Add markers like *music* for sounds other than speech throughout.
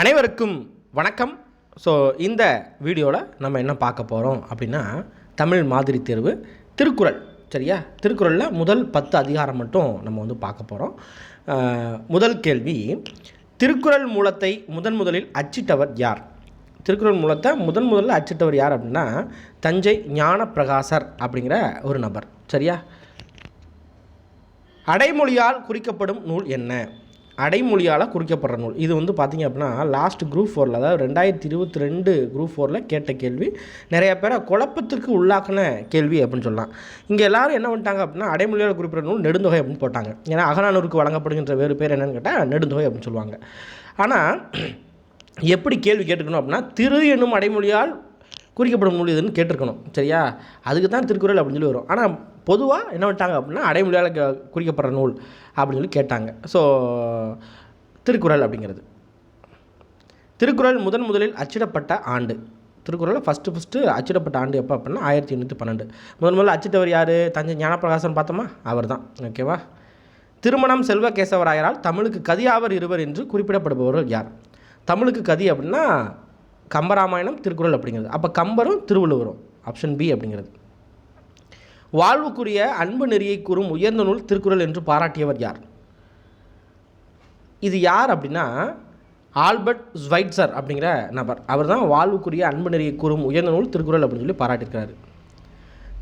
அனைவருக்கும் வணக்கம். ஸோ இந்த வீடியோவில் நம்ம என்ன பார்க்க போகிறோம் அப்படின்னா தமிழ் மாதிரி தேர்வு திருக்குறள். சரியா? திருக்குறளில் முதல் பத்து அதிகாரம் மட்டும் நம்ம வந்து பார்க்க போகிறோம் முதல் கேள்வி திருக்குறள் மூலத்தை முதன் முதலில் அச்சிட்டவர் யார்? திருக்குறள் மூலத்தை முதன் முதலில் அச்சிட்டவர் யார் அப்படின்னா தஞ்சை ஞான பிரகாசர் அப்படிங்கிற ஒரு நபர். சரியா? அடைமொழியால் குறிக்கப்படும் நூல் என்ன? அடைமொழியால் குறிக்கப்படுற நூல். இது வந்து பார்த்திங்க அப்படின்னா லாஸ்ட் குரூப் ஃபோரில் அதாவது ரெண்டாயிரத்தி இருபத்தி ரெண்டு குரூப் ஃபோரில் கேட்ட கேள்வி. நிறைய பேரை குழப்பத்திற்கு உள்ளாக்கின கேள்வி அப்படின்னு சொல்லலாம். இங்கே எல்லாரும் என்ன பண்ணிட்டாங்க அப்படின்னா அடைமொழியால் குறிப்பிட்ட நூல் நெடுந்தொகை அப்படின்னு போட்டாங்க. ஏன்னா அகநானூருக்கு வழங்கப்படுகின்ற வேறு பேர் என்னென்னு கேட்டால் நெடுந்தொகை அப்படின்னு சொல்லுவாங்க. ஆனால் *clears throat* எப்படி கேள்வி கேட்டுக்கணும் அப்படின்னா திரு என்னும் அடைமொழியால் குறிக்கப்படும் நூல் கேட்டிருக்கணும். சரியா? அதுக்கு தான் திருக்குறள் அப்படின்னு சொல்லி வரும். ஆனால் பொதுவாக என்ன பண்ணிட்டாங்க அப்படின்னா அடைமொழியால் க- குறிக்கப்படுற நூல் அப்படின்னு சொல்லி கேட்டாங்க. ஸோ திருக்குறள் அப்படிங்கிறது. திருக்குறள் முதன் முதலில் அச்சிடப்பட்ட ஆண்டு. திருக்குறள் ஃபஸ்ட்டு ஃபஸ்ட்டு அச்சிடப்பட்ட ஆண்டு எப்போ அப்படின்னா ஆயிரத்தி எண்ணூற்றி பன்னெண்டு. முதன் முதல்ல அச்சிட்டவர் யார்? தஞ்சை ஞானப்பிரகாசன் பார்த்தோமா? அவர் தான் ஓகேவா திருமணம் செல்வ கேசவராயரால் தமிழுக்கு கதியாவர் இருவர் என்று குறிப்பிடப்படுபவர்கள் யார்? தமிழுக்கு கதி அப்படின்னா கம்பராமாயணம் திருக்குறள் அப்படிங்கிறது. அப்போ கம்பரும் திருவள்ளுவரும் ஆப்ஷன் பி அப்படிங்கிறது. வாழ்வுக்குரிய அன்பு நெறியை கூறும் உயர்ந்த நூல் திருக்குறள் என்று பாராட்டியவர் யார்? இது யார் அப்படின்னா ஆல்பர்ட் ஸ்வைட்சர் அப்படிங்கிற நபர். அவர் தான் வாழ்வுக்குரிய அன்பு நெறியை கூறும் உயர்ந்த நூல் திருக்குறள் அப்படின்னு சொல்லி பாராட்டியிருக்கிறாரு.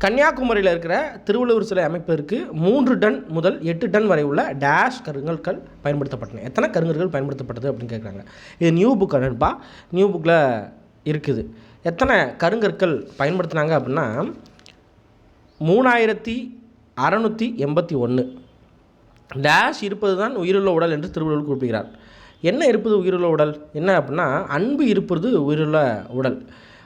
கன்னியாகுமரியில் இருக்கிற திருவள்ளுவர் சிலை அமைப்பிற்கு மூன்று டன் முதல் எட்டு டன் வரை உள்ள டேஷ் கருங்கற்கள் பயன்படுத்தப்பட்டன. எத்தனை கருங்கற்கள் பயன்படுத்தப்பட்டது அப்படின்னு கேட்குறாங்க இது நியூ புக் அனுப்பா நியூ புக்கில் இருக்குது. எத்தனை கருங்கற்கள் பயன்படுத்தினாங்க அப்படின்னா மூணாயிரத்தி அறநூற்றி எண்பத்தி ஒன்று டேஷ் இருப்பது தான் உயிருள்ள உடல் என்று திருவள்ளுவர் குறிப்பிடுகிறார். என்ன இருப்பது உயிருள்ள உடல்? என்ன அப்படின்னா அன்பு இருப்பது உயிருள்ள உடல்.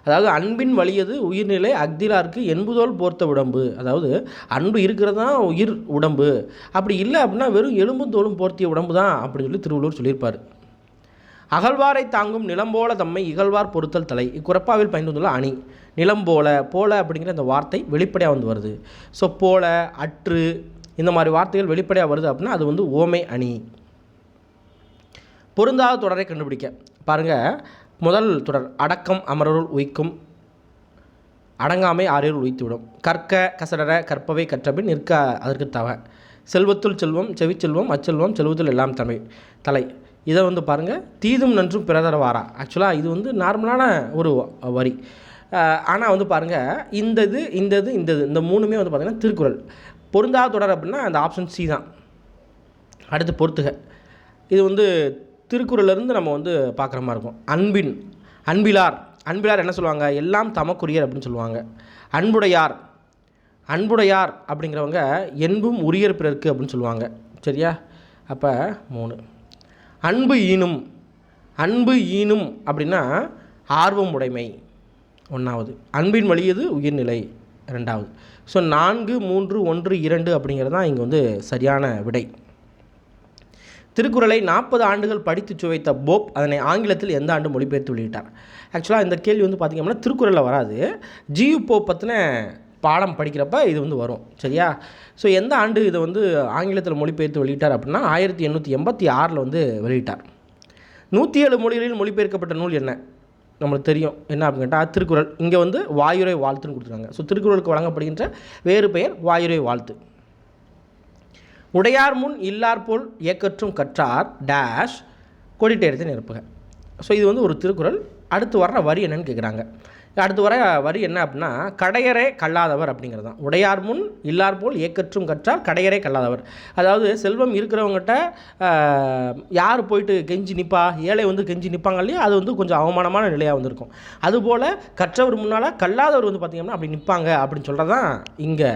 அதாவது அன்பின் வலியது உயிர்நிலை அக்திலாருக்கு என்புதோல் போர்த்த உடம்பு. அதாவது அன்பு இருக்கிறது தான் உயிர் உடம்பு. அப்படி இல்லை அப்படின்னா வெறும் எலும்பும் தோலும் போர்த்திய உடம்பு தான் அப்படின்னு சொல்லி திருவள்ளுவர் சொல்லியிருப்பார். அகழ்வாரை தாங்கும் நிலம்போல தம்மை இகழ்வார் பொறுத்தல் தலை. இக்குறப்பாவில் பயந்துள்ள அணி. நிலம் போல போல அப்படிங்கிற அந்த வார்த்தை வெளிப்படையாக வந்து வருது. ஸோ போல அற்று இந்த மாதிரி வார்த்தைகள் வெளிப்படையாக வருது அப்படின்னா அது வந்து ஓமை அணி. பொருந்தாத தொடரை கண்டுபிடிக்க. பாருங்கள் முதல் தொடர் அடக்கம் அமரருள் உய்க்கும் அடங்காமை ஆறியல் உய்த்துவிடும். கற்க கசடர கற்பவை கற்றபின் நிற்க அதற்கு தவ. செல்வத்துள் செல்வம் செவிச்செல்வம் அச்செல்வம் செல்வத்துள் எல்லாம் தமை தலை. இதை வந்து பாருங்கள் தீதும் நன்றும் பிறதரவாரா? ஆக்சுவலாக இது வந்து நார்மலான ஒரு வரி. ஆனால் வந்து பாருங்கள் இந்த இது இந்த இது இந்த இது இந்த மூணுமே வந்து பார்த்திங்கன்னா திருக்குறள். பொருந்தாத தொடர் அப்படின்னா அந்த ஆப்ஷன் சி தான். அடுத்து பொறுத்துக. இது வந்து திருக்குறளிலிருந்து நம்ம வந்து பார்க்குற மாதிரி இருக்கும். அன்பின் அன்பிலார். அன்பிலார் என்ன சொல்லுவாங்க? எல்லாம் தமக்குரியர் அப்படின்னு சொல்லுவாங்க. அன்புடையார் அன்புடையார் அப்படிங்கிறவங்க என்பும் உரியர் பிறர்க்கு அப்படின்னு சொல்லுவாங்க. சரியா? அப்போ மூணு. அன்பு ஈனும் அன்பு ஈனும் அப்படின்னா ஆர்வம் உடைமை. ஒன்றாவது அன்பின் வழியது உயிர்நிலை ரெண்டாவது. ஸோ நான்கு மூன்று ஒன்று இரண்டு அப்படிங்கிறது தான் இங்கே வந்து சரியான விடை. திருக்குறளை நாற்பது ஆண்டுகள் படித்து சுவைத்த போப் அதனை ஆங்கிலத்தில் எந்த ஆண்டு மொழிபெயர்த்து வெளியிட்டார். ஆக்சுவலாக இந்த கேள்வி வந்து பார்த்திங்க அப்படின்னா திருக்குறளில் வராது. ஜியு போப் பற்றின பாடம் படிக்கிறப்ப இது வந்து வரும். சரியா? ஸோ எந்த ஆண்டு இதை வந்து ஆங்கிலத்தில் மொழிபெயர்த்து வெளியிட்டார் அப்படின்னா ஆயிரத்தி எண்ணூற்றி எண்பத்தி ஆறில் வந்து வெளியிட்டார். நூற்றி ஏழு மொழிகளில் மொழிபெயர்க்கப்பட்ட நூல் என்ன? நம்மளுக்கு தெரியும். என்ன அப்படின்னு கேட்டால் திருக்குறள். இங்கே வந்து வாயுரை வாழ்த்துன்னு கொடுத்துருக்காங்க. ஸோ திருக்குறளுக்கு வழங்கப்படுகின்ற வேறு பெயர் வாயுரை வாழ்த்து. உடையார் முன் இல்லார் போல் ஏக்கற்றும் கற்றார் டேஷ் கொடிட்டேரத்தை நிரப்புக. ஸோ இது வந்து ஒரு திருக்குறள். அடுத்து வர்ற வரி என்னன்னு கேட்குறாங்க அடுத்து வர வரி என்ன அப்படின்னா கடையரே கல்லாதவர் அப்படிங்கிறது தான். உடையார் முன் இல்லார் போல் ஏக்கற்றும் கற்றார் கடையரே கல்லாதவர். அதாவது செல்வம் இருக்கிறவங்ககிட்ட யார் போயிட்டு கெஞ்சி நிற்பா ஏழை வந்து கெஞ்சி நிற்பாங்க இல்லையா? அது வந்து கொஞ்சம் அவமானமான நிலையாக வந்திருக்கும். அதுபோல் கற்றவர் முன்னால் கல்லாதவர் வந்து பார்த்திங்கன்னா அப்படி நிற்பாங்க அப்படின்னு சொல்கிறது தான் இங்கே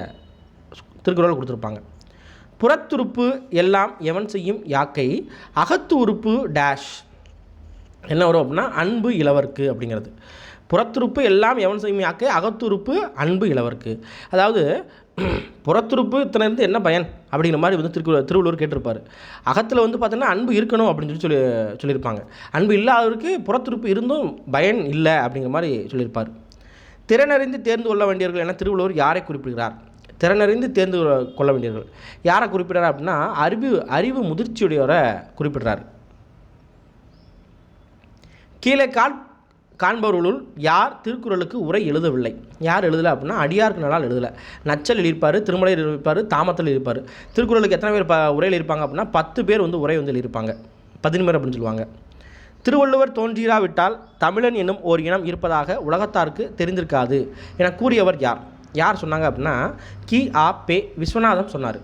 திருக்குறள் கொடுத்துருப்பாங்க. புறத்துறுப்பு எல்லாம் எவன் செய்யும்? யாக்கை. அகத்து உறுப்பு டேஷ். என்ன வரும் அப்படின்னா அன்பு இளவர்க்கு அப்படிங்கிறது. புறத்துறுப்பு எல்லாம் எவன் செய்யும் யாக்கை? அகத்துறுப்பு அன்பு இளவர்க்கு. அதாவது புறத்துறுப்பு இத்தனை இருந்து என்ன பயன்? அப்படிங்கிற மாதிரி வந்து திருக்கு திருவள்ளுவர் கேட்டிருப்பார். அகத்தில் வந்து பார்த்தீங்கன்னா அன்பு இருக்கணும் அப்படின்னு சொல்லி சொல்லி சொல்லியிருப்பாங்க. அன்பு இல்லாதவருக்கு புறத்துறுப்பு இருந்தும் பயன் இல்லை அப்படிங்கிற மாதிரி சொல்லியிருப்பார். திறனறிந்து தேர்ந்து கொள்ள வேண்டியவர்கள் என திருவள்ளுவர் யாரை குறிப்பிடுகிறார்? திறனறிந்து தேர்ந்து கொள்ள வேண்டியவர்கள். யாரை குறிப்பிடுறார் அப்படின்னா அறிவு அறிவு முதிர்ச்சியுடையவரை குறிப்பிடுறார். கீழே கால் காண்பவர்களுள் யார் திருக்குறளுக்கு உரை எழுதவில்லை. யார் எழுதலை அப்படின்னா அடியாருக்கு நலால் எழுதலை. நச்சல் எழுதியிருப்பார் திருமலை எழுதியிருப்பார் தாமத்தில் இருப்பார் திருக்குறளுக்கு எத்தனை பேர் ப உரையில் இருப்பாங்க அப்படின்னா பத்து பேர் வந்து உரை வந்து எழுதியிருப்பாங்க. பதினேர் அப்படின்னு சொல்லுவாங்க. திருவள்ளுவர் தோன்றிராவிட்டால் தமிழன் என்னும் ஓர் இனம் இருப்பதாக உலகத்தாருக்கு தெரிந்திருக்காது என கூறியவர் யார்? யார் சொன்னாங்க அப்படின்னா கி ஆ பே விஸ்வநாதம் சொன்னார்.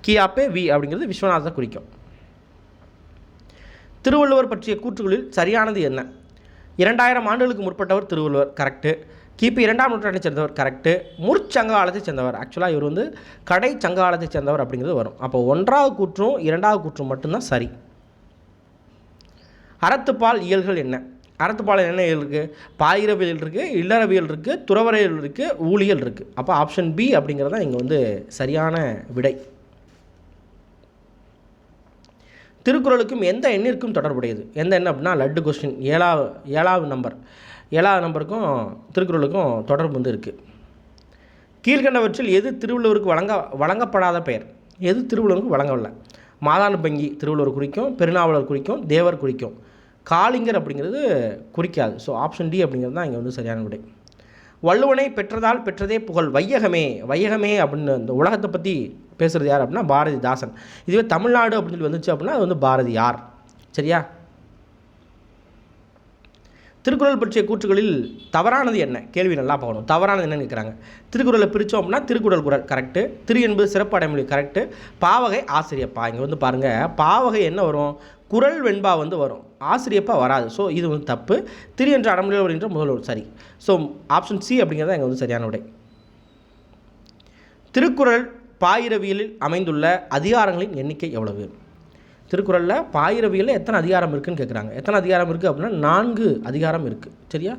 கி ஆ பே வி அப்படிங்கிறது விஸ்வநாதத்தை குறிக்கும். திருவள்ளுவர் பற்றிய கூற்றுகளில் சரியானது என்ன? இரண்டாயிரம் ஆண்டுகளுக்கு முற்பட்டவர் திருவள்ளுவர் கரெக்டு கிபி இரண்டாம் நூற்றாண்டை சேர்ந்தவர் கரெக்டு முற்சங்க காலத்தை சேர்ந்தவர். ஆக்சுவலாக இவர் வந்து கடை சங்க காலத்தை சேர்ந்தவர் அப்படிங்கிறது வரும். அப்போ ஒன்றாவது கூற்றும் இரண்டாவது கூற்றும் மட்டும்தான் சரி. அறத்துப்பால் இயல்கள் என்ன? அறத்துப்பாளையம் என்ன இருக்குது பாயிரவியல் இருக்குது இல்லறவியல் இருக்குது துறவரையல் இருக்குது ஊழியல் இருக்குது அப்போ ஆப்ஷன் பி அப்படிங்கிறது தான் இங்கே வந்து சரியான விடை. திருக்குறளுக்கும் எந்த எண்ணிற்கும் தொடர்புடையது? எந்த எண் அப்படின்னா லட்டு கொஸ்டின் ஏழாவது ஏழாவது நம்பர் ஏழாவது நம்பருக்கும் திருக்குறளுக்கும் தொடர்பு வந்து இருக்குது கீழ்கண்டவற்றில் எது திருவள்ளுவருக்கு வழங்க வழங்கப்படாத பெயர்? எது திருவள்ளுவருக்கு வழங்கவில்லை? மாதான பங்கி திருவள்ளுவர் குறிக்கும் பெருநாவலர் குறிக்கும் தேவர் குறிக்கும். காளிங்கர் அப்படிங்கிறது குறிக்காது. ஸோ ஆப்ஷன் டி அப்படிங்கிறது தான் இங்கே வந்து சரியான விடை. வள்ளுவனை பெற்றதால் பெற்றதே புகழ். வையகமே வையகமே அப்படின்னு இந்த உலகத்தை பற்றி பேசுகிறது யார் அப்படின்னா பாரதிதாசன். இதுவே தமிழ்நாடு அப்படின்னு சொல்லி வந்துச்சு அப்படின்னா அது வந்து பாரதியார். சரியா? திருக்குறள் பற்றிய கூற்றுகளில் தவறானது என்ன? கேள்வி நல்லா பார்க்கணும். தவறானது என்னன்னு கேட்குறாங்க. திருக்குறளை பிரித்தோம் அப்படின்னா திருக்குறள் குரல் கரெக்டு திரு என்பது சிறப்பு அடைமொழி கரெக்டு பாவகை ஆசிரியப்பா. இங்கே வந்து பாருங்கள் பாவகை என்ன வரும்? குரல் வெண்பா வந்து வரும். ஆசிரியப்பா வராது. ஸோ இது வந்து தப்பு. திரு என்ற அடைமொழியில் வருகின்ற முதல் சரி. ஸோ ஆப்ஷன் சி அப்படிங்கிறது எங்கள் வந்து சரியான உடை திருக்குறள் பாயிரவியலில் அமைந்துள்ள அதிகாரங்களின் எண்ணிக்கை எவ்வளவு? திருக்குறளில் பாயிரவியலில் எத்தனை அதிகாரம் இருக்குன்னு கேட்குறாங்க எத்தனை அதிகாரம் இருக்குது அப்படின்னா நான்கு அதிகாரம் இருக்குது சரியா?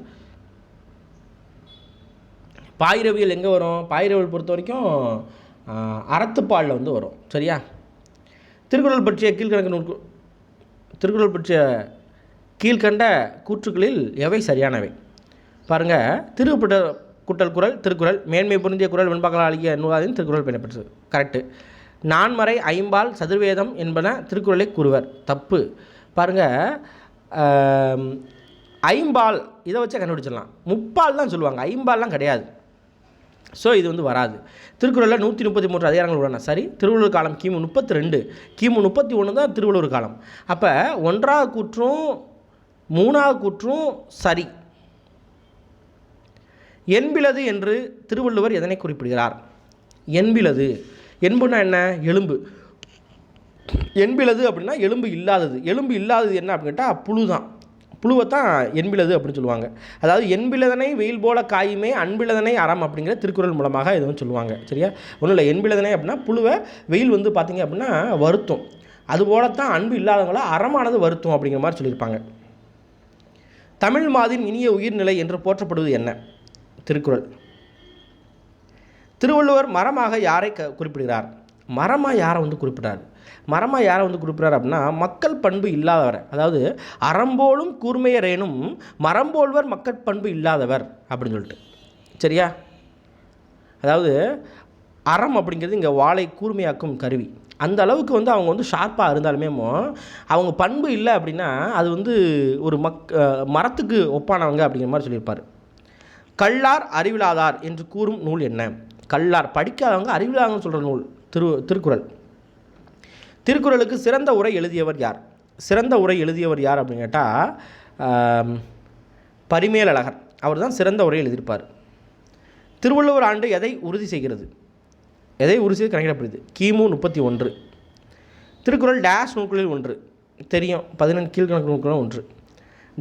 பாயிரவியல் எங்கே வரும்? பாயிரவியல் பொறுத்த வரைக்கும் அறத்துப்பாலில் வந்து வரும். சரியா? திருக்குறள் பற்றிய கீழ்கணக்கு நூல் திருக்குறள் பற்றிய கீழ்கண்ட கூற்றுகளில் எவை சரியானவை? பாருங்கள் திருப்பிட்ட குட்டல் குரல் திருக்குறள் மேன்மை பொருந்திய குரல் வெண்பாக்கள் அழகிய நூலாதின் திருக்குறள் பெறப்பட்டது கரெக்டு நான்மறை ஐம்பால் சதுர்வேதம் என்பன திருக்குறளை கூறுவர். தப்பு. பாருங்கள் ஐம்பால் இதை வச்சே கண்டுபிடிச்சிடலாம். முப்பால் தான் சொல்லுவாங்க. ஐம்பால்லாம் கிடையாது. ஸோ இது வந்து வராது. திருக்குறளில் நூற்றி முப்பத்தி மூன்று அதிகாரங்கள் உள்ளன. சரி திருவள்ளுவர் காலம் கிமு முப்பத்தி ரெண்டு கிமு முப்பத்தி ஒன்று தான் திருவள்ளுவர் காலம். அப்போ ஒன்றாவது கூற்றும் மூணாவது கூற்றும் சரி. என்பிலது என்று திருவள்ளுவர் எதனை குறிப்பிடுகிறார்? என்பிலது. என்புனா என்ன? எலும்பு. என்பிலது அப்படின்னா எலும்பு இல்லாதது. எலும்பு இல்லாதது என்ன அப்படின்னு கேட்டால் புழு தான் புழுவை தான் என்பிலது அப்படின்னு சொல்லுவாங்க. அதாவது என்பிலதனை வெயில் போல காயுமே அன்பிலதனை அறம் அப்படிங்கிற திருக்குறள் மூலமாக இது வந்து சொல்லுவாங்க. சரியா? ஒன்றும் இல்லை என்பிலதனை அப்படின்னா புழுவை வெயில் வந்து பார்த்தீங்க அப்படின்னா வருத்தம். அதுபோலத்தான் அன்பு இல்லாதவங்கள அறமானது வருத்தம் அப்படிங்கிற மாதிரி சொல்லியிருப்பாங்க. தமிழ் மாதின் இனிய உயிர்நிலை என்று போற்றப்படுவது என்ன? திருக்குறள். திருவள்ளுவர் மரமாக யாரை க குறிப்பிடுகிறார்? மரமாக யாரை வந்து குறிப்பிடுறார்? மரமாக யாரை வந்து குறிப்பிடுறார் அப்படின்னா மக்கள் பண்பு இல்லாதவர். அதாவது அறம்போலும் கூர்மையரேனும் மரம்போல்வர் மக்கள் பண்பு இல்லாதவர் அப்படின்னு சொல்லிட்டு. சரியா? அதாவது அறம் அப்படிங்கிறது இங்கே வாழை கூர்மையாக்கும் கருவி. அந்த அளவுக்கு வந்து அவங்க வந்து ஷார்ப்பாக இருந்தாலுமே அவங்க பண்பு இல்லை அப்படின்னா அது வந்து ஒரு மக் மரத்துக்கு ஒப்பானவங்க அப்படிங்கிற மாதிரி சொல்லியிருப்பார். கல்லார் அறிவிலாதார் என்று கூறும் நூல் என்ன? கல்லார். படிக்காதவங்க அறிவிலாதவங்க சொல்கிற நூல். திரு திருக்குறள். திருக்குறளுக்கு சிறந்த உரை எழுதியவர் யார்? சிறந்த உரை எழுதியவர் யார் அப்படின்னு கேட்டால் பரிமேலழகர். அவர் தான் சிறந்த உரை எழுதியிருப்பார். திருவள்ளுவர் ஆண்டு எதை உறுதி செய்கிறது? எதை உறுதி செய்து கணக்கிடப்படுது? கிமு முப்பத்தி ஒன்று. திருக்குறள் டேஷ் நூல்களில் ஒன்று. தெரியும். பதினெண்டு கீழ்கணக்கு நூல்களும் ஒன்று.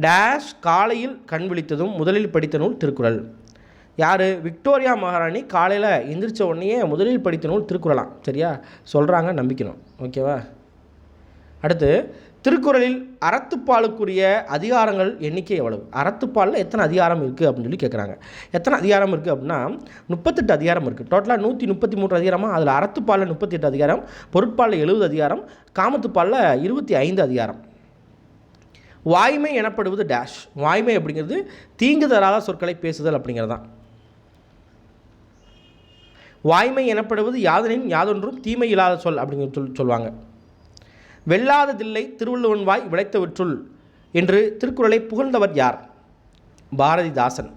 டேஷ் காலையில் கண் விழித்ததும் முதலில் படித்த நூல் திருக்குறள். யார்? விக்டோரியா மகாராணி காலையில் எந்திரிச்ச உடனேயே முதலில் படித்த நூல் திருக்குறளாம். சரியா? சொல்கிறாங்க நம்பிக்கணும். ஓகேவா? அடுத்து திருக்குறளில் அறத்துப்பாலுக்குரிய அதிகாரங்கள் எண்ணிக்கை எவ்வளவு? அறத்துப்பாலில் எத்தனை அதிகாரம் இருக்குது அப்படின்னு சொல்லி கேட்குறாங்க எத்தனை அதிகாரம் இருக்குது அப்படின்னா முப்பத்தெட்டு அதிகாரம் இருக்குது டோட்டலாக நூற்றி முப்பத்தி மூன்று அதிகாரமாக அதில் அறத்துப்பாலில் முப்பத்தெட்டு அதிகாரம் பொருட்பாலில் எழுபது அதிகாரம் காமத்துப்பாலில் இருபத்தி ஐந்து அதிகாரம். வாய்மை எனப்படுவது டேஷ் வாய்மை அப்படிங்கிறது தீங்கு தராத சொற்களை பேசுதல் அப்படிங்கிறது தான் வாய்மை எனப்படுவது யாதனின் யாதொன்றும் தீமை இல்லாத சொல் அப்படிங்கிற சொல் சொல்லுவாங்க வெல்லாததில்லை திருவள்ளுவன் வாய் விளைத்தவற்றுள் என்று திருக்குறளை புகழ்ந்தவர் யார்? பாரதிதாசன்.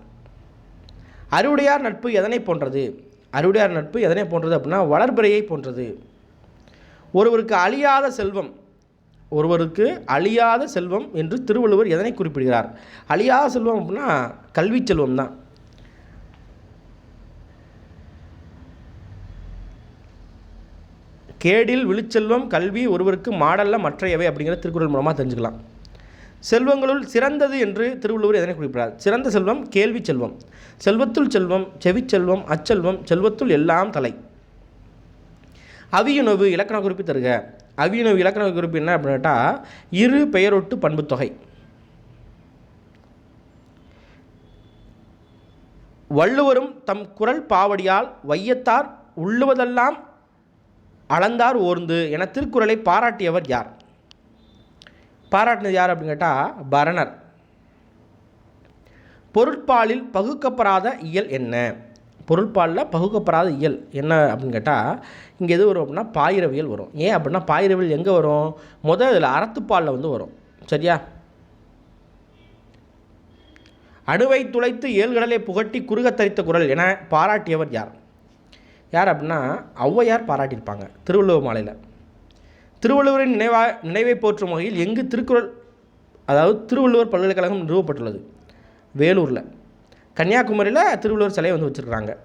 அறுவடையார் நட்பு எதனை போன்றது? அறுவடையார் நட்பு எதனை போன்றது அப்படின்னா வளர்பிறையை போன்றது. ஒருவருக்கு அழியாத செல்வம் ஒருவருக்கு அழியாத செல்வம் என்று திருவள்ளுவர் எதனை குறிப்பிடுகிறார்? அழியாத செல்வம் அப்படின்னா கல்வி செல்வம் தான் கேடில் விழுச்செல்வம் கல்வி ஒருவருக்கு மாடல்ல மற்றையவை அப்படிங்கிற திருக்குறள் மூலமாக தெரிஞ்சுக்கலாம். செல்வங்களுள் சிறந்தது என்று திருவள்ளுவர் எதனை குறிப்பிடார் சிறந்த செல்வம் கேள்வி செல்வம். செல்வத்துள் செல்வம் செவிச்செல்வம் அச்செல்வம் செல்வத்துள் எல்லாம் தலை. அவியுணவு இலக்கண குறிப்பு தருக. அவியுணவு இலக்கண குறிப்பு என்ன அப்படின்னுட்டா இரு பெயரொட்டு பண்புத்தொகை. வள்ளுவரும் தம் குரல் பாவடியால் வையத்தார் உள்ளுவதெல்லாம் அளந்தார் ஓர்ந்து என திருக்குறளை பாராட்டியவர் யார்? பாராட்டினது யார் அப்படின்னு கேட்டால் பரணர். பொருட்பாலில் பகுக்கப்படாத இயல் என்ன? பொருட்பாலில் பகுக்கப்படாத இயல் என்ன அப்படின்னு கேட்டால் இங்கே எது வரும் அப்படின்னா பாயிரவியல் வரும். ஏன் அப்படின்னா பாயிரவியல் எங்கே வரும்? முதல் இதில் அறத்துப்பாலில் வந்து வரும். சரியா? அணுவை துளைத்து ஏழ்கடலை புகட்டி குறுக தரித்த குரல் என பாராட்டியவர் யார்? யார் அப்படின்னா ஔவையார் பாராட்டியிருப்பாங்க திருவள்ளுவர் மாலையில். திருவள்ளுவரின் நினைவா நினைவை போற்றும் வகையில் எங்கு திருக்குறள் அதாவது திருவள்ளுவர் பல்கலைக்கழகம் நிறுவப்பட்டுள்ளது. வேலூரில். கன்னியாகுமரியில் திருவள்ளுவர் சிலையை வந்து வச்சுருக்குறாங்க.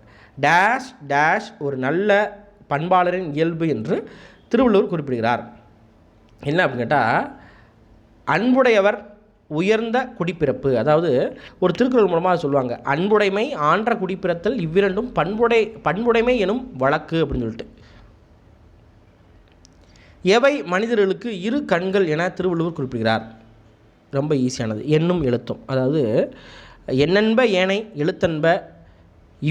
டேஷ் டேஷ் ஒரு நல்ல பண்பாளரின் இயல்பு என்று திருவள்ளுவர் குறிப்பிடுகிறார். என்ன அப்படின்னு கேட்டால் அன்புடையவர் உயர்ந்த குடிப்பிறப்பு. அதாவது ஒரு திருக்குறள் மூலமாக சொல்லுவாங்க அன்புடைமை ஆன்ற குடிப்பிறத்தல் இவ்விரண்டும் பண்புடை பண்புடைமை எனும் வழக்கு அப்படின்னு சொல்லிட்டு. எவை மனிதர்களுக்கு இரு கண்கள் என திருவள்ளுவர் குறிப்பிடுகிறார். ரொம்ப ஈஸியானது. எண்ணும் எழுத்தும். அதாவது எண்ணென்ப ஏனை எழுத்தன்ப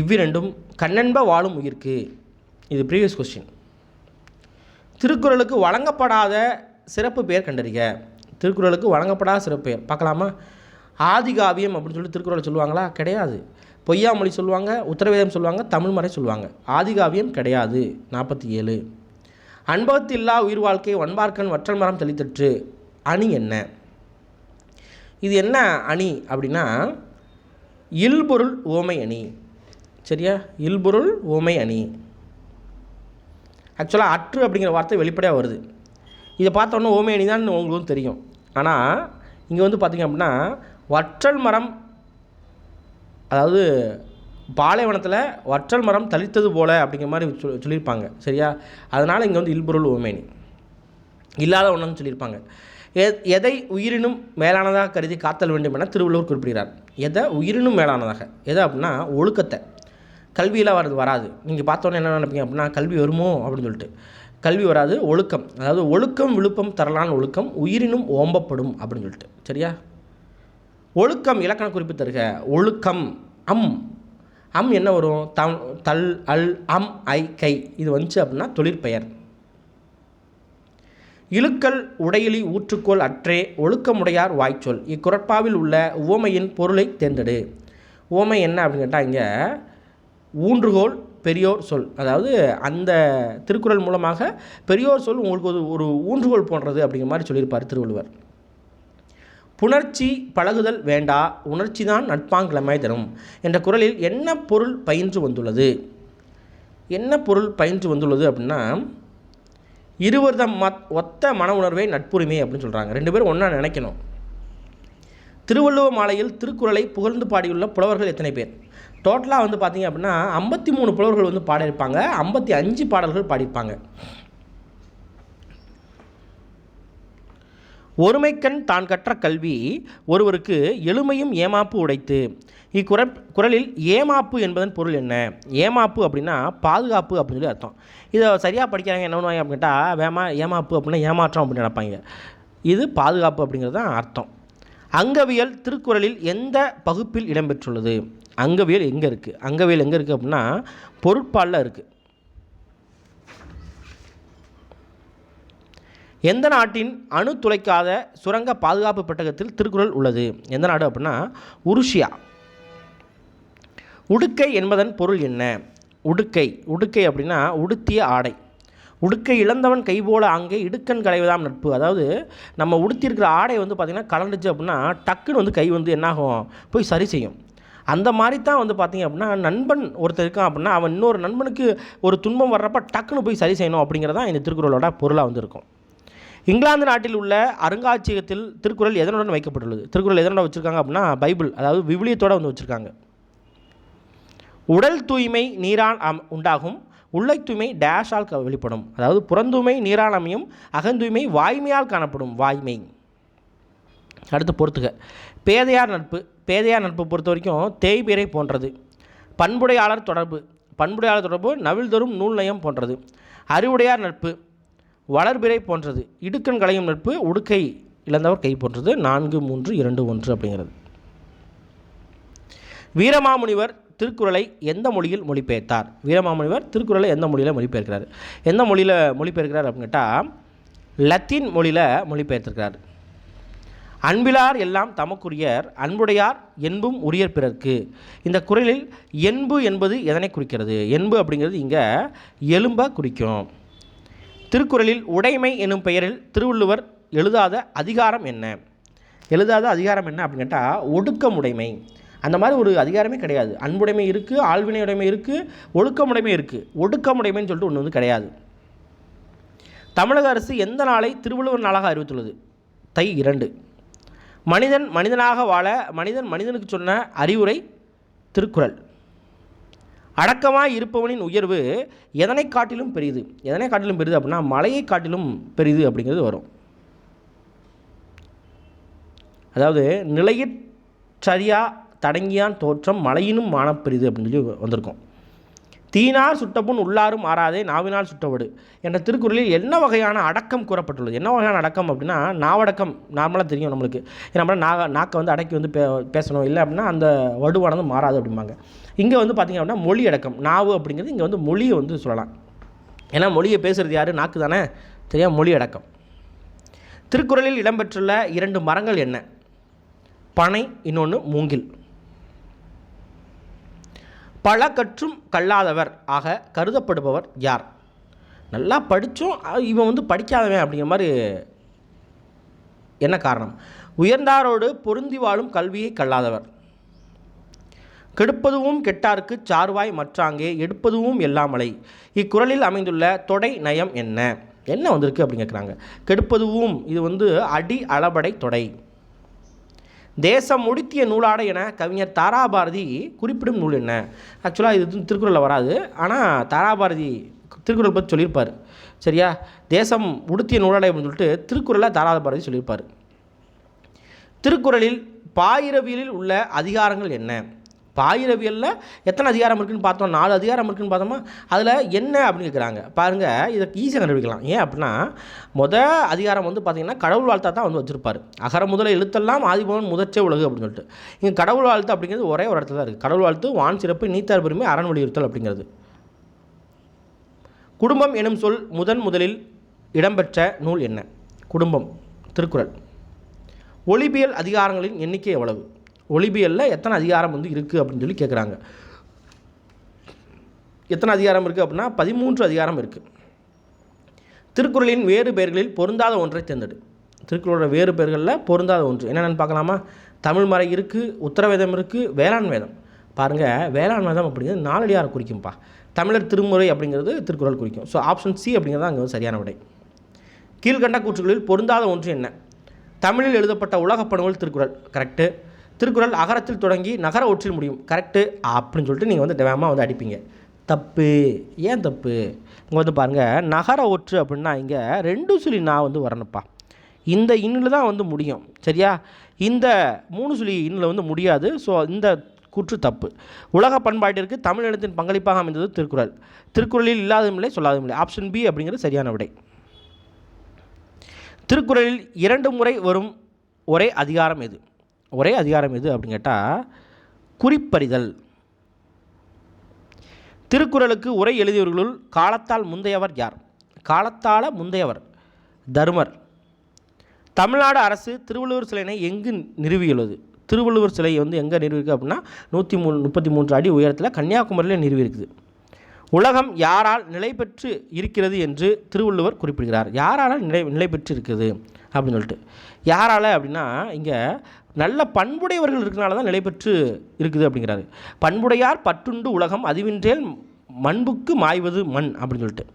இவ்விரண்டும் கண்ணென்ப வாழும் உயிர்க்கு இது ப்ரீவியஸ் கொஸ்டின் திருக்குறளுக்கு வழங்கப்படாத சிறப்பு பெயர் கண்டறிக. திருக்குறளுக்கு வழங்கப்படாத சிறப்பெயர் பார்க்கலாமா? ஆதிகாவியம் அப்படின்னு சொல்லி திருக்குறளை சொல்லுவாங்களா? கிடையாது. பொய்யாமொழி சொல்லுவாங்க உத்தரவேதம் சொல்லுவாங்க தமிழ் மறை சொல்லுவாங்க. ஆதிகாவியம் கிடையாது. நாற்பத்தி ஏழு அன்பகத்தில்லா உயிர் வாழ்க்கை ஒன்பார்க்கன் வற்றல் மரம் தெளித்தற்று. அணி என்ன? இது என்ன அணி அப்படின்னா இல்பொருள் ஓமை அணி. சரியா? இல்பொருள் ஓமை அணி. ஆக்சுவலாக அற்று அப்படிங்கிற வார்த்தை வெளிப்படையாக வருது. இதை பார்த்தோன்னே ஓமை அணி தான் உங்களுக்கும் தெரியும். ஆனால் இங்கே வந்து பார்த்திங்க அப்படின்னா வற்றல் மரம் அதாவது பாலைவனத்தில் வற்றல் மரம் தளித்தது போல் அப்படிங்கிற மாதிரி சொல் சொல்லியிருப்பாங்க சரியா? அதனால் இங்கே வந்து இல்பொருள் உமேனி இல்லாத ஒன்றுன்னு சொல்லியிருப்பாங்க எ எதை உயிரினும் மேலானதாக கருதி காத்தல் வேண்டும் என திருவள்ளுவர் குறிப்பிடுகிறார். எதை உயிரினும் மேலானதாக? எதை அப்படின்னா ஒழுக்கத்தை. கல்வியில் வரது வராது. நீங்கள் பார்த்தோன்னே என்ன நினைப்பீங்க அப்படின்னா கல்வி வருமோ அப்படின்னு சொல்லிட்டு. கல்வி வராது ஒழுக்கம். அதாவது ஒழுக்கம் விழுப்பம் தரலான ஒழுக்கம் உயிரினும் ஓம்பப்படும் அப்படின்னு சொல்லிட்டு. சரியா? ஒழுக்கம் இலக்கண குறிப்பு தருக. ஒழுக்கம் அம். அம் என்ன வரும்? தம் தல் அல் அம் ஐ கை. இது வந்துச்சு அப்படின்னா தொழிற்பெயர். இழுக்கல் உடையிலி ஊற்றுக்கோள் அற்றே ஒழுக்கமுடையார் வாய்ச்சொல். இக்குறட்பாவில் உள்ள உவமையின் பொருளை தேர்ந்தெடு. உவமை என்ன அப்படின்னு கேட்டால் இங்கே ஊன்றுகோல் பெரியோர் சொல். அதாவது அந்த திருக்குறள் மூலமாக பெரியோர் சொல் உங்களுக்கு ஒரு ஒரு ஊன்றுகோல் போன்றது அப்படிங்கிற மாதிரி சொல்லியிருப்பார் திருவள்ளுவர். புணர்ச்சி பழகுதல் வேண்டா உணர்ச்சி தான் நட்பாங்கிழமை தரும் என்ற குரலில் என்ன பொருள் பயின்று வந்துள்ளது? என்ன பொருள் பயின்று வந்துள்ளது அப்படின்னா இருவர்தம் மத் ஒத்த மன உணர்வே நட்புரிமை அப்படின்னு சொல்கிறாங்க ரெண்டு பேரும் ஒன்றா நினைக்கணும். திருவள்ளுவர் மாலையில் திருக்குறளை புகழ்ந்து பாடியுள்ள புலவர்கள் எத்தனை பேர்? டோட்டலாக வந்து பார்த்தீங்க அப்படின்னா ஐம்பத்தி மூணு புலவர்கள் வந்து பாடியிருப்பாங்க ஐம்பத்தி அஞ்சு பாடல்கள் பாடியிருப்பாங்க. ஒருமைக்கண் தான் கற்ற கல்வி ஒருவருக்கு எளிமையும் ஏமாப்பு உடைத்து. இக்குற குரலில் ஏமாப்பு என்பதன் பொருள் என்ன? ஏமாப்பு அப்படின்னா பாதுகாப்பு அப்படின்னு சொல்லி அர்த்தம். இதை சரியாக படிக்கிறாங்க என்ன பண்ணுவாங்க அப்படின்ட்டா வேமா ஏமாப்பு அப்படின்னா ஏமாற்றம் அப்படின்னு நினைப்பாங்க. இது பாதுகாப்பு அப்படிங்கிறது தான் அர்த்தம். அங்கவியல் திருக்குறளில் எந்த பகுப்பில் இடம்பெற்றுள்ளது? அங்கவியல் எங்கே இருக்குது அங்கவியல் எங்கே இருக்குது அப்படின்னா பொருட்பாலில் இருக்குது எந்த நாட்டின் அணு துளைக்காத சுரங்க பாதுகாப்பு பெட்டகத்தில் திருக்குறள் உள்ளது? எந்த நாடு அப்படின்னா உருஷியா உடுக்கை என்பதன் பொருள் என்ன? உடுக்கை. உடுக்கை அப்படின்னா உடுத்திய ஆடை. உடுக்கை இழந்தவன் கை போல அங்கே இடுக்கண் களைவதாம் நட்பு. அதாவது நம்ம உடுத்தியிருக்கிற ஆடை வந்து பார்த்திங்கன்னா கலந்துச்சு அப்படின்னா டக்குன்னு வந்து கை வந்து என்னாகும்? போய் சரி செய்யும். அந்த மாதிரி தான் வந்து பார்த்திங்க அப்படின்னா நண்பன் ஒருத்தர் இருக்கான் அப்படின்னா அவன் இன்னொரு நண்பனுக்கு ஒரு துன்பம் வர்றப்ப டக்குன்னு போய் சரி செய்யணும் அப்படிங்கிறதான் இந்த திருக்குறளோட பொருளாக வந்து இருக்கும். இங்கிலாந்து நாட்டில் உள்ள அருங்காட்சியகத்தில் திருக்குறள் எதனுடன் வைக்கப்பட்டுள்ளது? திருக்குறள் எதனோட வச்சுருக்காங்க அப்படின்னா பைபிள் அதாவது விவிலியத்தோடு வந்து வச்சுருக்காங்க. உடல் தூய்மை நீரான் அம் உண்டாகும் உள்ளை தூய்மை டேஷால் க- வெளிப்படும். அதாவது புறந்தூய்மை நீரால் அமையும் அகந்தூய்மை வாய்மையால் காணப்படும். வாய்மை. அடுத்து பொறுத்துக. பேதையார் நட்பு பேதையார் நட்பு பொறுத்த வரைக்கும் தேய்பிறை போன்றது. பண்புடையாளர் தொடர்பு பண்புடையாளர் தொடர்பு நவில்தொரும் நூல் நயம் போன்றது. அறிவுடையார் நட்பு வளர்பிறை போன்றது. இடுக்கண் களையும் நட்பு உடுக்கை இழந்தவர் கை போன்றது. நான்கு மூன்று இரண்டு ஒன்று அப்படிங்கிறது. வீரமாமுனிவர் திருக்குறளை எந்த மொழியில் மொழிபெயர்த்தார்? வீரமாமுனிவர் திருக்குறளை எந்த மொழியில் மொழிபெயர்க்கிறார்? எந்த மொழியில் மொழிபெயர்க்கிறார் அப்படின்னு கேட்டால் லத்தீன் மொழியில் மொழிபெயர்த்திருக்கிறார். அன்பிலார் எல்லாம் தமக்குரியர் அன்புடையார் என்பும் உரியர் பிறர்க்கு. இந்த குறளில் என்பு என்பது எதனை குறிக்கிறது? என்பு அப்படிங்கிறது இங்கே எலும்பை குறிக்கும். திருக்குறளில் உடைமை எனும் பெயரில் திருவள்ளுவர் எழுதாத அதிகாரம் என்ன? எழுதாத அதிகாரம் என்ன அப்படின்னு கேட்டால் ஒடுக்கமுடைமை. அந்த மாதிரி ஒரு அதிகாரமே கிடையாது. அன்புடைமை இருக்குது ஆழ்வினை உடைமை இருக்குது ஒழுக்கமுடைமை இருக்குது ஒடுக்கமுடைமைன்னு சொல்லிட்டு ஒன்று வந்து கிடையாது. தமிழக அரசு எந்த நாளை திருவள்ளுவர் நாளாக அறிவித்துள்ளது? தை இரண்டு. மனிதன் மனிதனாக வாழ மனிதன் மனிதனுக்கு சொன்ன அறிவுரை திருக்குறள். அடக்கமாக இருப்பவனின் உயர்வு எதனை காட்டிலும் பெரிது. எதனை காட்டிலும் பெரியது அப்படின்னா மலையை காட்டிலும் பெரியது அப்படிங்கிறது வரும். அதாவது நிலையிற் சரியா தடங்கியான் தோற்றம் மலையினும் மானப்பெரிது அப்படின்னு சொல்லி வந்திருக்கும். தீனார் சுட்டப்புண் உள்ளாரும் ஆறாதே நாவினால் சுட்டவடு என்ற திருக்குறளில் என்ன வகையான அடக்கம் கூறப்பட்டுள்ளது? என்ன வகையான அடக்கம் அப்படின்னா நாவடக்கம் நார்மலாக தெரியும் நம்மளுக்கு. நம்மள நாக நாக்கை வந்து அடக்கி வந்து பே பேசணும். இல்லை அப்படின்னா அந்த வடுவானது மாறாது அப்படிம்பாங்க. இங்கே வந்து பார்த்திங்க அப்படின்னா மொழி அடக்கம். நாவு அப்படிங்கிறது இங்கே வந்து மொழியை வந்து சொல்லலாம். ஏன்னா மொழியை பேசுகிறது யார்? நாக்கு தானே? தெரியாம மொழி அடக்கம். திருக்குறளில் இடம்பெற்றுள்ள இரண்டு மரங்கள் என்ன? பனை இன்னொன்று மூங்கில். பல கற்றும் கல்லாதவர் ஆக கருதப்படுபவர் யார்? நல்லா படித்தும் இவன் வந்து படிக்காதவன் அப்படிங்கிற மாதிரி என்ன காரணம்? உயர்ந்தாரோடு பொருந்தி வாழும் கல்வியை கல்லாதவர். கெடுப்பதுவும் கெட்டார்க்கு சார்வாய் மற்றாங்கே எடுப்பதுவும் எல்லாமலை. இக்குறளில் அமைந்துள்ள தொடை நயம் என்ன? என்ன வந்திருக்கு அப்படின்னு கேட்குறாங்க. கெடுப்பதுவும் இது வந்து அடி அளபடை தொடை. தேசம் முடித்திய நூலாடை என கவிஞர் தாராபாரதி குறிப்பிடும் நூல் என்ன? ஆக்சுவலாக இது திருக்குறளில் வராது. ஆனால் தாராபாரதி திருக்குறள் பற்றி சொல்லியிருப்பார். சரியா? தேசம் உடுத்திய நூலாடை அப்படின்னு சொல்லிட்டு திருக்குறளில் தாராபாரதி சொல்லியிருப்பார். திருக்குறளில் பாயிரவியலில் உள்ள அதிகாரங்கள் என்ன? பாயிரவியலில் எத்தனை அதிகாரம் இருக்குன்னு பார்த்தோம் நாலு அதிகாரம் இருக்குன்னு பார்த்தோமா அதில் என்ன அப்படின்னு கேட்குறாங்க பாருங்கள் இதை ஈஸியாக கண்டுபிடிக்கலாம். ஏன் அப்படின்னா முத அதிகாரம் வந்து பார்த்திங்கன்னா கடவுள் வாழ்த்தா தான் வந்து வச்சுருப்பார். அகர முதல எழுத்தெல்லாம் ஆதிபவன் முதற்சே உலகு அப்படின்னு சொல்லிட்டு. இங்கே கடவுள் வாழ்த்து அப்படிங்கிறது ஒரே ஒரு இடத்துல தான் இருக்குது கடவுள் வாழ்த்து வான் சிறப்பு நீத்தார் பெருமை அரண் வலியுறுத்தல் அப்படிங்கிறது. குடும்பம் எனும் சொல் முதன் முதலில் இடம்பெற்ற நூல் என்ன? குடும்பம் திருக்குறள். ஒளிபியல் அதிகாரங்களின் எண்ணிக்கை எவ்வளவு? ஒளிபியலில் எத்தனை அதிகாரம் வந்து இருக்குது அப்படின்னு சொல்லி கேட்குறாங்க எத்தனை அதிகாரம் இருக்குது அப்படின்னா பதிமூன்று அதிகாரம் இருக்குது திருக்குறளின் வேறு பெயர்களில் பொருந்தாத ஒன்றை தேர்ந்தெடு. திருக்குறளோட வேறு பெயர்களில் பொருந்தாத ஒன்று. என்னென்னு பார்க்கலாமா? தமிழ் மறை இருக்குது உத்தரவேதம் இருக்குது வேளாண் வேதம். பாருங்கள் வேளாண் வேதம் அப்படிங்கிறது நாலடியாரை குறிக்கும்ப்பா தமிழர் திருமுறை அப்படிங்கிறது திருக்குறள் குறிக்கும். ஸோ ஆப்ஷன் சி அப்படிங்கிறது அங்கே வந்து சரியான விடை. கீழ்கண்ட கூற்றுகளில் பொருந்தாத ஒன்று என்ன? தமிழில் எழுதப்பட்ட உலகப் திருக்குறள். கரெக்டு திருக்குறள் அகரத்தில் தொடங்கி நகர ஒற்றில் முடியும். கரெக்டு அப்படின்னு சொல்லிட்டு நீங்கள் வந்து வேகமாக வந்து அடிப்பீங்க. தப்பு. ஏன் தப்பு? இங்கே வந்து பாருங்கள் நகர ஒற்று அப்படின்னா இங்கே ரெண்டு சுழி நான் வந்து வரணுப்பா இந்த இன்னில் தான் வந்து முடியும். சரியா? இந்த மூணு சுழி இன்னில் வந்து முடியாது. ஸோ இந்த கூற்று தப்பு. உலக பண்பாட்டிற்கு தமிழ் எழுத்தின் பங்களிப்பாக அமைந்தது திருக்குறள். திருக்குறளில் இல்லாததும் இல்லை சொல்லாததும் இல்லை. ஆப்ஷன் பி அப்படிங்கிறது சரியான விடை. திருக்குறளில் இரண்டு முறை வரும் ஒரே அதிகாரம் எது? ஒரே அதிகாரம் எது அப்படின்னு கேட்டால் குறிப்பறிதல். திருக்குறளுக்கு உரை எழுதியவர்களுள் காலத்தால் முந்தையவர் யார்? காலத்தால் முந்தையவர் தர்மர். தமிழ்நாடு அரசு திருவள்ளுவர் சிலையினை எங்கு நிறுவியுள்ளது? திருவள்ளுவர் சிலை வந்து எங்கே நிறுவிருக்கு அப்படின்னா நூற்றி மூணு முப்பத்தி மூன்று அடி உயரத்தில் கன்னியாகுமரியில் நிறுவியிருக்குது. உலகம் யாரால் நிலை பெற்று இருக்கிறது என்று திருவள்ளுவர் குறிப்பிடுகிறார். யாரால் நிலை நிலை பெற்று இருக்குது அப்படின்னு சொல்லிட்டு. யாரால் அப்படின்னா இங்கே நல்ல பண்புடையவர்கள் இருக்கிறனால தான் நிலை பெற்று இருக்குது அப்படிங்கிறாரு. பண்புடையார் பற்றுண்டு உலகம் அதுவின்றேல் மண்புக்கு மாய்வது மண் அப்படின்னு சொல்லிட்டு.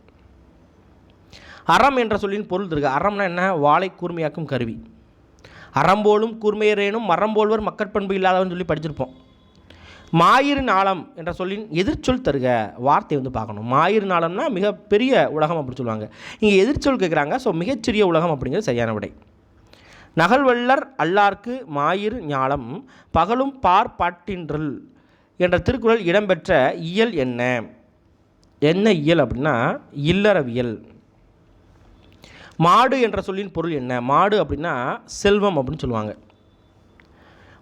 அறம் என்ற சொல்லின் பொருள் இருக்கு. அறம்னா என்ன? வாழை கூர்மையாக்கும் கருவி. அறம்போலும் கூர்மையரேனும் மரம்போல்வர் மக்கட்பண்பு இல்லாதவன் சொல்லி படிச்சிருப்போம். மாயிரின் ஆழம் என்ற சொல்லின் எதிர்ச்சொல் தருக வார்த்தை வந்து பார்க்கணும். மாயிரின் ஆழம்னா மிகப்பெரிய உலகம் அப்படின்னு சொல்லுவாங்க. இங்கே எதிர்ச்சொல் கேட்குறாங்க ஸோ மிகச்சிறிய உலகம் அப்படிங்கிறது சரியான விடை. நகல்வல்லர் அல்லார்க்கு மாயிறு ஞாலம் பகலும் பார் பாட்டின்றல் என்ற திருக்குறள் இடம்பெற்ற இயல் என்ன? என்ன இயல் அப்படின்னா இல்லறவியல். மாடு என்ற சொல்லின் பொருள் என்ன? மாடு அப்படின்னா செல்வம் அப்படின்னு சொல்லுவாங்க.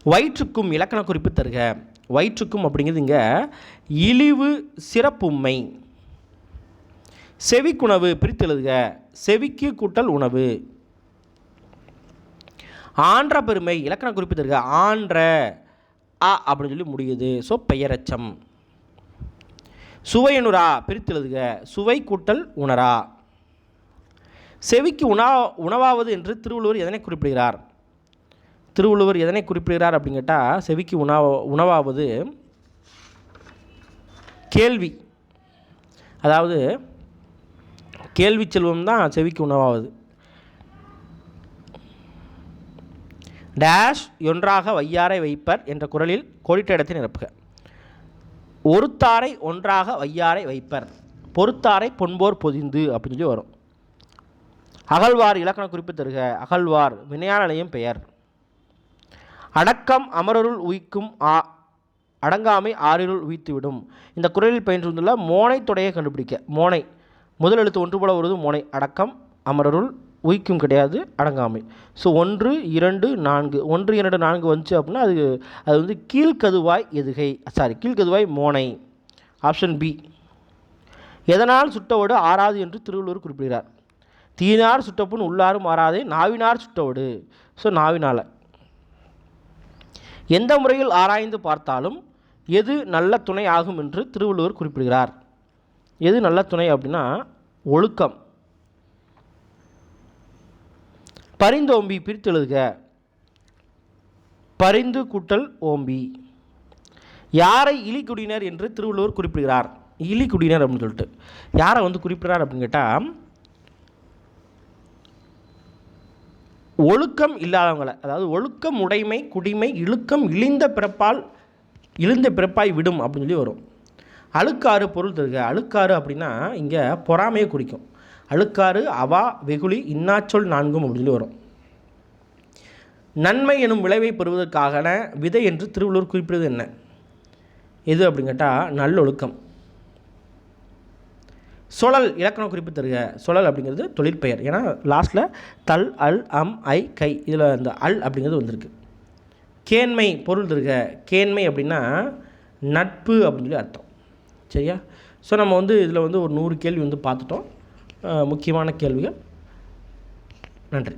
வயிற்றுக்கும் இலக்கண குறிப்பு தருக. வயிற்றுக்கும் அப்படிங்கிறது இங்கே இழிவு சிறப்புமை. செவிக்குணவு பிரித்தெழுதுக. செவிக்கு கூட்டல் உணவு. ஆன்ற பெருமை இலக்கணம் குறிப்பிட்டிருக்க ஆன்ற அ அப்படின்னு சொல்லி முடியுது. ஸோ பெயரச்சம். சுவையனுரா பிரித்து எழுதுக. சுவை கூட்டல் உணரா. செவிக்கு உணா உணவாவது என்று திருவள்ளுவர் எதனை குறிப்பிடுகிறார்? திருவள்ளுவர் எதனை குறிப்பிடுகிறார் அப்படின்னு கேட்டால் செவிக்கு உணவ உணவாவது கேள்வி. அதாவது கேள்வி செல்வம் தான் செவிக்கு உணவாவது. டேஷ் ஒன்றாக வையாரை வைப்பர் என்ற குரலில் கோடிட்ட இடத்தை நிரப்புக. ஒருத்தாரை ஒன்றாக வையாரை வைப்பர். பொறுத்தாரை பொன்போர் பொதிந்து அப்படின்னு சொல்லி வரும். அகழ்வார் இலக்கண குறிப்பு தருக. அகழ்வார் வினையான நிலையம் பெயர். அடக்கம் அமரருள் உயிக்கும் ஆ அடங்காமை ஆறிருள் உயித்துவிடும். இந்த குரலில் பயின்றுள்ள மோனை தொடையை கண்டுபிடிக்க. மோனை. முதல் எழுத்து ஒன்று போல வருவது மோனை. அடக்கம் அமரருள் உயிக்கும் கிடையாது அடங்காமை. ஸோ ஒன்று இரண்டு நான்கு. ஒன்று இரண்டு நான்கு வந்துச்சு அப்படின்னா அது அது வந்து கீழ்கதுவாய் எதுகை சாரி கீழ்கதுவாய் மோனை. ஆப்ஷன் பி எதனால் சுட்டவோடு ஆறாது என்று திருவள்ளுவர் குறிப்பிடுகிறார். தீனார் சுட்டப்புண் உள்ளாரும் ஆறாதே நாவினார் சுட்டவோடு. ஸோ நாவினால். எந்த முறையில் ஆராய்ந்து பார்த்தாலும் எது நல்ல துணை ஆகும் என்று திருவள்ளுவர் குறிப்பிடுகிறார். எது நல்ல துணை அப்படின்னா ஒழுக்கம். பரிந்தோம்பி பிரித்து எழுதுக பரிந்து கூட்டல் ஓம்பி. யாரை இலிக்குடியினர் என்று திருவள்ளுவர் குறிப்பிடுகிறார். இலிக்குடியினர் அப்படின்னு சொல்லிட்டு. யாரை வந்து குறிப்பிடுறார் அப்படின்னு கேட்டால் ஒழுக்கம் இல்லாதவங்களை அதாவது ஒழுக்கம் உடைமை குடிமை இழுக்கம் இழிந்த பிறப்பால் இழிந்த பிறப்பாய் விடும் அப்படின்னு சொல்லி வரும். அழுக்காறு பொருள் தருக. அழுக்காறு அப்படின்னா இங்கே பொறாமையை குறிக்கும். அழுக்காறு அவா வெகுளி இன்னாச்சொல் நான்கும் அப்படின்னு சொல்லி வரும். நன்மை எனும் விளைவை பெறுவதற்கான விதை என்று திருவள்ளுவர் குறிப்பிடுவது என்ன? எது அப்படின்னு கேட்டால் நல்லொழுக்கம் சுழல் இலக்கணம் குறிப்பு தருக சுழல் அப்படிங்கிறது தொழிற்பெயர் ஏன்னா லாஸ்ட்டில் தல் அல் அம் ஐ கை இதில் அந்த அல் அப்படிங்கிறது வந்திருக்கு. கேண்மை பொருள் தருக கேண்மை அப்படின்னா நட்பு அப்படின்னு சொல்லி அர்த்தம். சரியா? ஸோ நம்ம வந்து இதில் வந்து ஒரு நூறு கேள்வி வந்து பார்த்துட்டோம். முக்கியமான கேள்விகள். நன்றி.